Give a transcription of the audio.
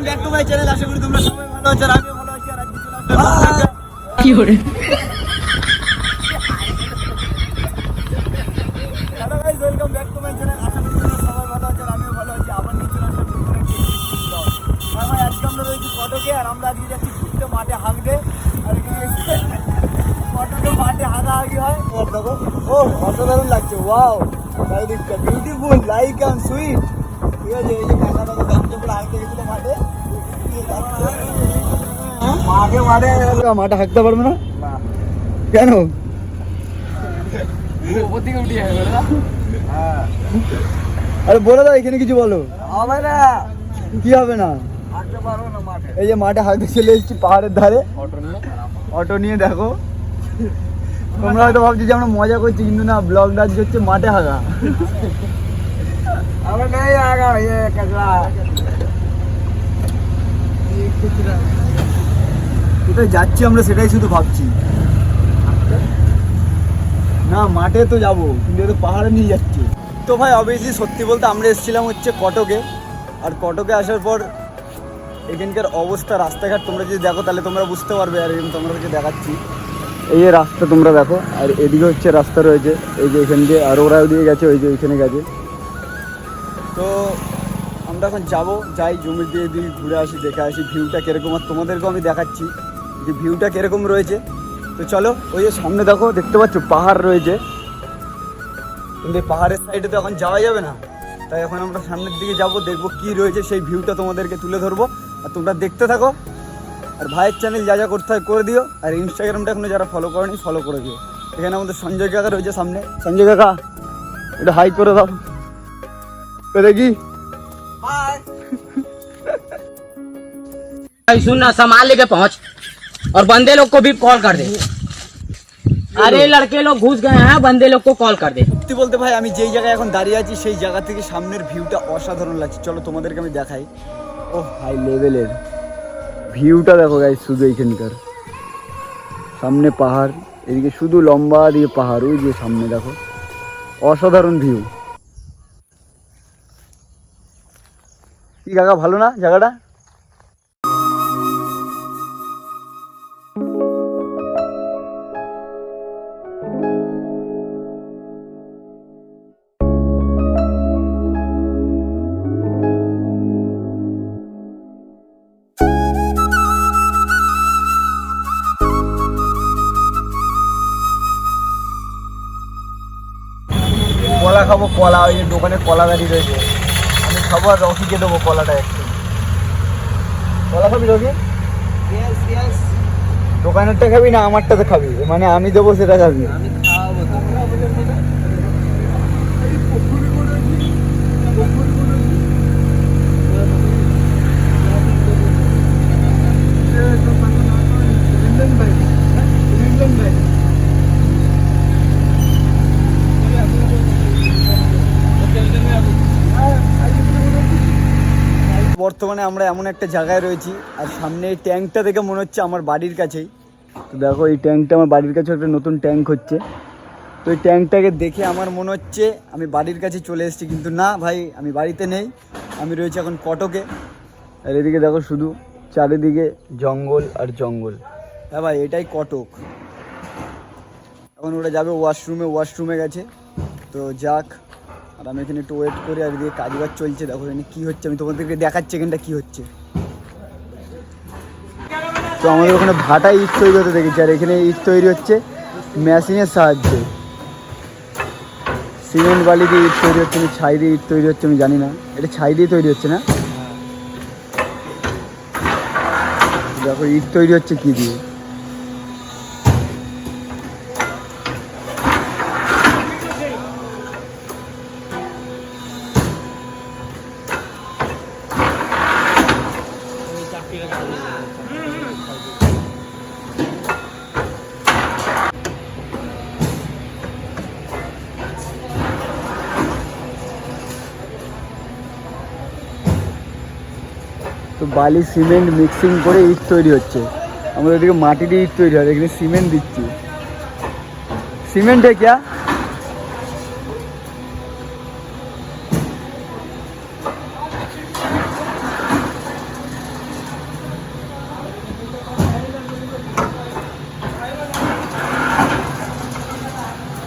Back to my channel আশা করি তোমরা সবাই ভালো আছো আর আমিও ভালো আছি আর আজকে চলে আসলাম নতুন একটা- কি করে hello guys welcome back to my channel আশা করি তোমরা সবাই ভালো আছো আর আমিও ভালো আছি আবার নিচে আসলাম নতুন একটি ভাই আজকে আমরা রয়েছি কটকে আর আমরা আজকে যাচ্ছি ঘুরতে মাঠে হাঁকতে আর কটকে মাঠে হাঁকাহাঁকি হয়। ও দেখো। ও অসাধারণ লাগছে ওয়াও। চারিদিকটা বিউটিফুল লাইক অ্যান্ড সুইট ঠিক আছে এই যে মাঠে মাঠে হাঁকতে পারবে না? কেন? আরে বলে দাও এখানে কিছু বলো। হবে না। কি হবে না? এই যে মাঠে হাঁটতে চলে এসেছি পাহাড়ের ধারে। অটো নিয়ে? দেখো। তোমরা হয়তো ভাবছ যে আমরা মজা করছি কিন্তু না ব্লগ ডাজ হচ্ছে মাঠে হাগা কোথায় যাচ্ছি আমরা সেটাই শুধু ভাবছি। না, মাঠে তো যাব, কিন্তু এ তো পাহাড়ে নিয়ে যাচ্ছে। তো ভাই অবভিয়াসলি সত্যি বলতে আমরা এসেছিলাম হচ্ছে কটকে। আর কটকে আসার পর এখানকার অবস্থা, রাস্তাঘাট তোমরা যদি দেখো, তাহলে তোমরা বুঝতে পারবে, আর এরকম তোমাদেরকে দেখাচ্ছি। এই যে রাস্তা তোমরা দেখো, আর এদিকে হচ্ছে রাস্তা রয়েছে, এই যে এখান দিয়ে, আর ওরা ওদিকে গেছে, ওই যে ওইখানে গেছে। তো আমরা এখন যাব, যাই জমি দিয়ে দিকে ঘুরে আসি, দেখে আসি, ভিউটা কীরকম, আর তোমাদেরকেও আমি দেখাচ্ছি। যে ভিউটা কিরকম রয়েছে তো চলো ওই যে সামনে দেখো দেখতে পাচ্ছ পাহাড় রয়েছে কিন্তু এই পাহাড়ের সাইডে তো এখন যাওয়া যাবে না তাই এখন আমরা সামনের দিকে যাব দেখবো কি রয়েছে সেই ভিউটা তোমাদেরকে তুলে ধরবো আর তোমরা দেখতে থাকো আর ভাইয়ের চ্যানেল যা যা করতে হয় করে দিও আর ইনস্টাগ্রামটা এখনো যারা ফলো করেনি ফলো করে দিও এখানে আমাদের সঞ্জয় কাকা রয়েছে সামনে সঞ্জয় কাকা এটা হাই করে দাও তো দেখি भाई सुन ना सामान लेके पहुंच और बंदे लोग को भी कॉल कर दे अरे लड़के लोग घुस गए हैं बंदे लोग को कॉल कर दे সত্যি বলতে ভাই আমি যেই জায়গায় এখন দাঁড়িয়ে আছি সেই জায়গা থেকে সামনের ভিউটা অসাধারণ লাগছে চলো তোমাদেরকে আমি দেখাই ও হাই লেভেলের ভিউটা দেখো গাই শুধু এইখানকার সামনে পাহাড় এদিকে শুধু লম্বা দিয়ে পাহাড় ওই যে সামনে দেখো অসাধারণ ভিউ কি কাকা ভালো না জায়গাটা কলা খাব কলা ওই যে দোকানে কলা দাঁড়িয়ে রয়েছে। আমি খাব আর রকিকে দেবো কলাটা একটু। কলা খাবি রকি? দোকানেরটা খাবি না আমারটাতে খাবি? মানে আমি দেবো সেটা খাবি বর্তমানে আমরা এমন একটা জায়গায় রয়েছি, আর সামনে এই ট্যাঙ্কটা দেখে মনে হচ্ছে আমার বাড়ির কাছেই। তো দেখো, এই ট্যাঙ্কটা আমার বাড়ির কাছে একটা নতুন ট্যাঙ্ক হচ্ছে। তো এই ট্যাঙ্কটাকে দেখে আমার মনে হচ্ছে আমি বাড়ির কাছে চলে এসেছি, কিন্তু না ভাই, আমি বাড়িতে নেই। আমি রয়েছি এখন কটকে। আর এদিকে দেখো শুধু চারিদিকে জঙ্গল আর জঙ্গল। হ্যাঁ ভাই, এটাই কটক। এখন ওরা যাবে ওয়াশরুমে ওয়াশরুমে গেছে। তো যাক আর আমি এখানে একটু ওয়েট করে, আর এদিকে কাজ বাজ চলছে, দেখো এখানে কী হচ্ছে, আমি তোমাদেরকে দেখাচ্ছি এখানটা কী হচ্ছে। তো আমাদের ওখানে ভাটা ইট তৈরি হতে দেখেছি, আর এখানে ইট তৈরি হচ্ছে মেশিনের সাহায্যে। সিমেন্ট বালি দিয়ে ইট তৈরি হচ্ছে, না ছাই দিয়ে ইট তৈরি হচ্ছে, আমি জানি না। এটা ছাই দিয়ে তৈরি হচ্ছে না? দেখো, ইট তৈরি হচ্ছে কি দিয়ে? তো বালি সিমেন্ট মিক্সিং করে ইট তৈরি হচ্ছে। আমাদের ওদিকে মাটি দিয়ে ইট তৈরি হয়, এখানে সিমেন্ট দিচ্ছি। সিমেন্টে ক্যা